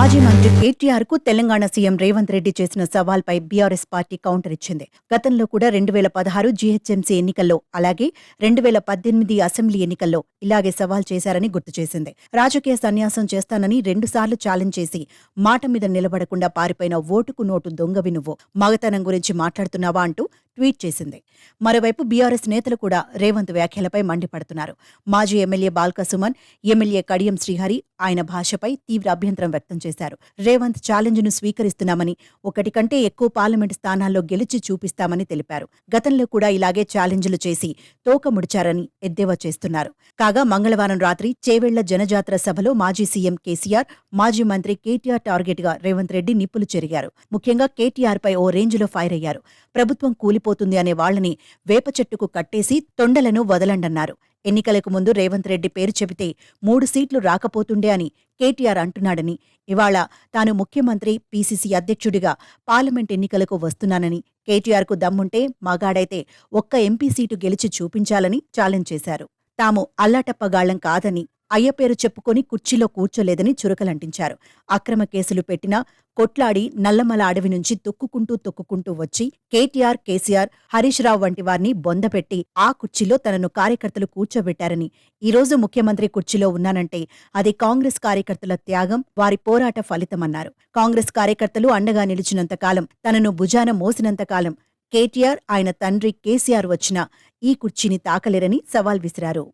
మాజీ మంత్రి కేటీఆర్కు తెలంగాణ సీఎం రేవంత్ రెడ్డి చేసిన సవాల్పై బీఆర్ఎస్ పార్టీ కౌంటర్ ఇచ్చింది. గతంలో కూడా రెండు వేల పదహారు జీహెచ్ఎంసీ ఎన్నికల్లో అలాగే రెండు వేల పద్దెనిమిది అసెంబ్లీ ఎన్నికల్లో ఇలాగే సవాల్ చేశారని గుర్తు చేసింది. రాజకీయ సన్యాసం చేస్తానని రెండుసార్లు ఛాలెంజ్ చేసి మాట మీద నిలబడకుండా పారిపోయిన ఓటుకు నోటు దొంగవి నువ్వు. మగతనం గురించి మాట్లాడుతున్నావా అంటూ ట్వీట్ చేసింది. మరోవైపు బీఆర్ఎస్ నేతలు కూడా రేవంత్ వ్యాఖ్యలపై మండిపడుతున్నారు. మాజీ ఎమ్మెల్యే బాల్క సుమన్ ఎమ్మెల్యే కడియం శ్రీహరి ఆయన భాషపై తీవ్ర అభ్యంతరం వ్యక్తం చేశారు. రేవంత్ ఛాలెంజ్ను స్వీకరిస్తున్నామని ఒకటి కంటే ఎక్కువ పార్లమెంటు స్థానాల్లో గెలిచి చూపిస్తామని తెలిపారు. గతంలో కూడా ఇలాగే ఛాలెంజ్లు చేసి తోక ముడిచారని ఎద్దేవా చేస్తున్నారు. కాగా మంగళవారం రాత్రి చేవెళ్ళ జనజాతర సభలో మాజీ సీఎం కేసీఆర్ మాజీ మంత్రి కేటీఆర్ టార్గెట్గా రేవంత్ రెడ్డి నిప్పులు చెరిగారు. ముఖ్యంగా కేటీఆర్ పై ఓ రేంజ్లో ఫైర్ అయ్యారు. ప్రభుత్వం కూలిపోతుంది అనే వాళ్ళని వేప చెట్టుకు కట్టేసి తొండలను వదలండన్నారు. ఎన్నికలకు ముందు రేవంత్ రెడ్డి పేరు చెబితే మూడు సీట్లు రాకపోతుండే అని కేటీఆర్ అంటున్నాడని. ఇవాళ తాను ముఖ్యమంత్రి పీసీసీ అధ్యక్షుడిగా పార్లమెంట్ ఎన్నికలకు వస్తున్నానని. కేటీఆర్కు దమ్ముంటే మగాడైతే ఒక్క ఎంపీ సీటు గెలిచి చూపించాలని ఛాలెంజ్ చేశారు. తాము అల్లాటప్పగాళ్ళం కాదని అయ్య పేరు చెప్పుకొని కుర్చీలో కూర్చోలేదని చురకలంటించారు. అక్రమ కేసులు పెట్టినా కొట్లాడి నల్లమల అడవి నుంచి తొక్కుకుంటూ తొక్కుకుంటూ వచ్చి కేటీఆర్ కేసీఆర్ హరీష్ రావు వంటి వారిని బొందపెట్టి ఆ కుర్చీలో తనను కార్యకర్తలు కూర్చోబెట్టారని ఈరోజు ముఖ్యమంత్రి కుర్చీలో ఉన్నానంటే అది కాంగ్రెస్ కార్యకర్తల త్యాగం వారి పోరాట ఫలితమన్నారు. కాంగ్రెస్ కార్యకర్తలు అండగా నిలిచినంతకాలం తనను భుజాన మోసినంతకాలం కేటీఆర్ ఆయన తండ్రి కేసీఆర్ వచ్చినా ఈ కుర్చీని తాకలేరని సవాల్ విసిరారు.